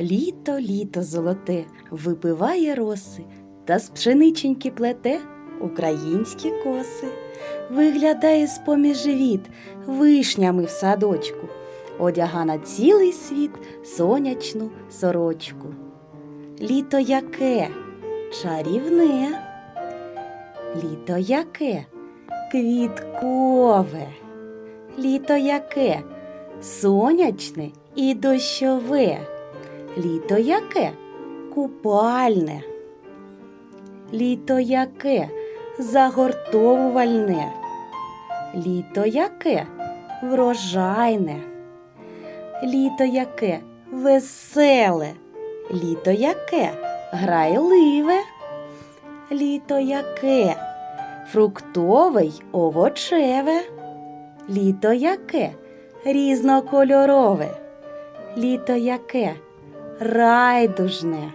Літо, літо золоте, випиває роси, та з пшениченьки плете українські коси. Виглядає з-поміж живіт вишнями в садочку, одяга на цілий світ сонячну сорочку. Літо яке? Чарівне. Літо яке? Квіткове. Літо яке? Сонячне і дощове. Літо яке? Купальне. Літо яке? Загортовувальне. Літо яке? Врожайне. Літо яке? Веселе. Літо яке? Грайливе. Літо яке? Фруктове й овочеве. Літо яке? Різнокольорове. Літо яке? Райдужне.